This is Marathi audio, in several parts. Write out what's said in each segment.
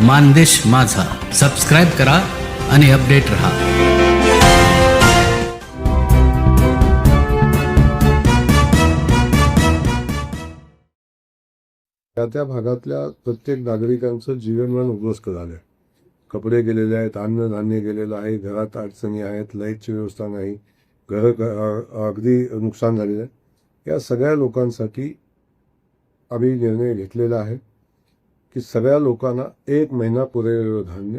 मानदेश माझा. सबस्क्राईब करा आणि अपडेट रहा. त्या त्या भागातल्या प्रत्येक नागरिकांचं जीवनमान उद्ध्वस्त झालंय. कपडे गेलेले आहेत अन्नधान्य गेलेलं आहे घरात अडचणी आहेत लाईटची व्यवस्था नाही घर अगदी नुकसान झालेलं आहे. या सगळ्या लोकांसाठी आम्ही निर्णय घेतलेला आहे. की सगळ्या लोकांना एक महिना पुरेल धान्य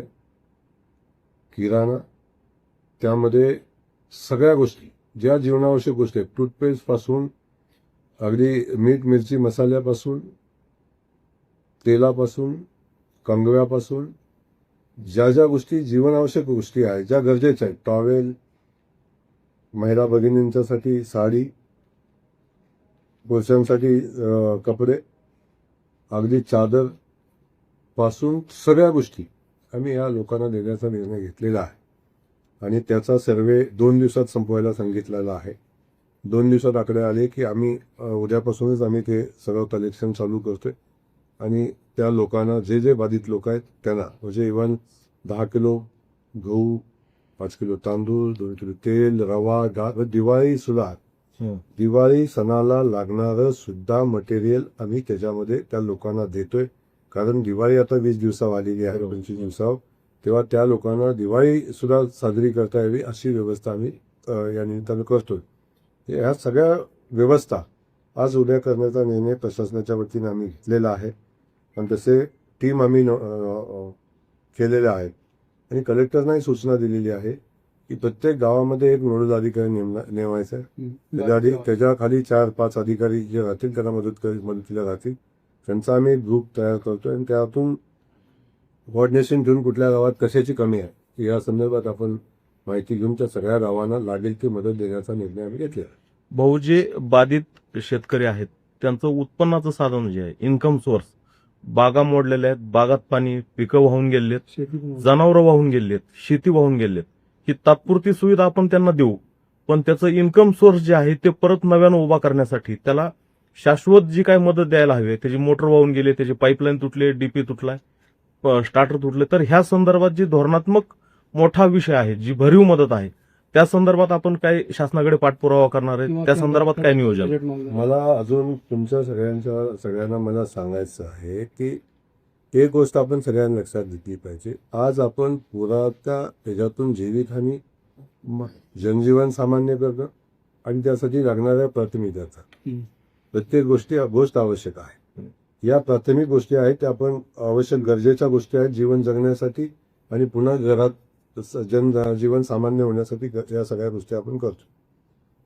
किराणा त्यामध्ये सगळ्या गोष्टी ज्या जीवनावश्यक गोष्टी आहेत टूथपेस्टपासून अगदी मीठ मिरची मसाल्यापासून तेलापासून कंगव्यापासून ज्या ज्या गोष्टी जीवनावश्यक गोष्टी आहेत ज्या गरजेच्या आहेत टॉवेल महिला भगिनींच्यासाठी साडी पुरुषांसाठी कपडे अगदी चादर पासून सगळ्या गोष्टी आम्ही या लोकांना देण्याचा निर्णय घेतलेला आहे. आणि त्याचा सर्वे दोन दिवसात संपवायला सांगितलेला आहे. दोन दिवसात आकडे आले की आम्ही उद्यापासूनच आम्ही ते सगळं कलेक्शन चालू करतोय. आणि त्या लोकांना जे जे बाधित लोक आहेत त्यांना म्हणजे इव्हन दहा किलो गहू पाच किलो तांदूळ दोन किलो तेल रवा डाळ दिवाळी सुद्धा. दिवाळी सणाला लागणारं सुद्धा मटेरियल आम्ही त्याच्यामध्ये त्या लोकांना देतोय. कारण दिवाळी आता वीस दिवसावर आलेली आहे पंचवीस दिवसावर. तेव्हा त्या लोकांना दिवाळी सुद्धा साजरी करता यावी अशी व्यवस्था आम्ही या निमित्तानं करतोय. ह्या सगळ्या व्यवस्था आज उद्या करण्याचा निर्णय प्रशासनाच्या वतीने आम्ही घेतलेला आहे. आणि तसे टीम आम्ही केलेल्या आहेत. आणि कलेक्टरनाही सूचना दिलेली आहे की प्रत्येक गावामध्ये एक नोडल अधिकारी नेमला नेमायचा आहे. त्याच्या आधी त्याच्याखाली चार पाच अधिकारी जे राहतील त्यांना मदत कर मदतीला राहतील. त्यांचा आम्ही ग्रुप तयार करतोय आणि त्यातून कोऑर्डिनेशन घेऊन कुठल्या गावात कशाची कमी आहे या संदर्भात आपण माहिती घेऊन त्या सगळ्या गावांना लागेल ती मदत देण्याचा निर्णय आम्ही घेतलेला. भाऊ जे बाधित शेतकरी आहेत त्यांचं उत्पन्नाचं साधन जे आहे इन्कम सोर्स बागा मोडलेल्या आहेत बागात पाणी पिकं वाहून गेलेत जनावरं वाहून गेलेत शेती वाहून गेलेत ही तात्पुरती सुविधा आपण त्यांना देऊ पण त्याचं इन्कम सोर्स जे आहे ते परत नव्यानं उभा करण्यासाठी त्याला शाश्वत जी काय मदत द्यायला हवी त्याची मोटर वाहून गेली त्याची पाईपलाईन तुटली डीपी तुटलाय स्टार्टर तुटले तर ह्या संदर्भात जी धोरणात्मक मोठा विषय आहे जी भरीव मदत आहे त्या संदर्भात आपण काय शासनाकडे पाठपुरावा करणार आहे त्या संदर्भात काय नियोजन? मला अजून तुमच्या सगळ्यांच्या सगळ्यांना मला सांगायचं आहे की एक गोष्ट आपण सगळ्यांना लक्षात घेतली पाहिजे. आज आपण पुराच्या त्याच्यातून जीवितहानी जनजीवन सामान्य करणं आणि त्यासाठी लागणाऱ्या प्राथमिकता प्रत्येक गोष्टी गोष्ट आवश्यक आहे. या प्राथमिक गोष्टी आहेत त्या आपण आवश्यक गरजेच्या गोष्टी आहेत जीवन जगण्यासाठी आणि पुन्हा घरात स- जन जीवन सामान्य होण्यासाठी या सगळ्या गोष्टी आपण करतो.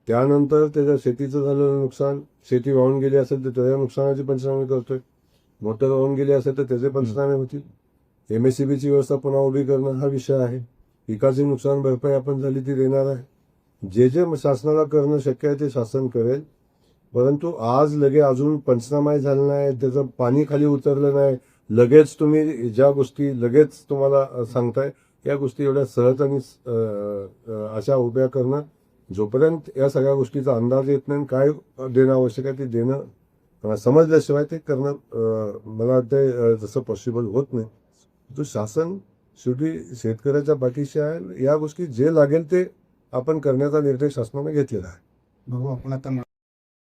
त्यानंतर त्याच्या शेतीचं झालेलं नुकसान शेती वाहून गेली असेल तर त्याच्या नुकसानाचे पंचनामे करतोय. मोटर वाहून गेली असेल तर त्याचे पंचनामे होतील. एमएससीबीची व्यवस्था पुन्हा उभी करणं हा विषय आहे. पिकाची नुकसान भरपाई आपण झाली ती देणार आहे. जे जे शासनाला करणं शक्य आहे ते शासन करेल. परंतु आज लगे अजून पंचनामाही झाला नाही त्याचं पाणी खाली उतरलं नाही. लगेच तुम्ही ज्या गोष्टी लगेच तुम्हाला सांगताय या गोष्टी एवढ्या सहज आणि अशा उभ्या करणं जोपर्यंत या सगळ्या गोष्टीचा अंदाज येत नाही आणि काय देणं आवश्यक आहे ते देणं समजल्याशिवाय ते करणं मला वाटतं जसं पॉसिबल होत नाही. तो शासन शेवटी शेतकऱ्याच्या पाठीशी आहे. या गोष्टी जे लागेल ते आपण करण्याचा निर्णय शासनाने घेतलेला आहे. भाऊ आपण आता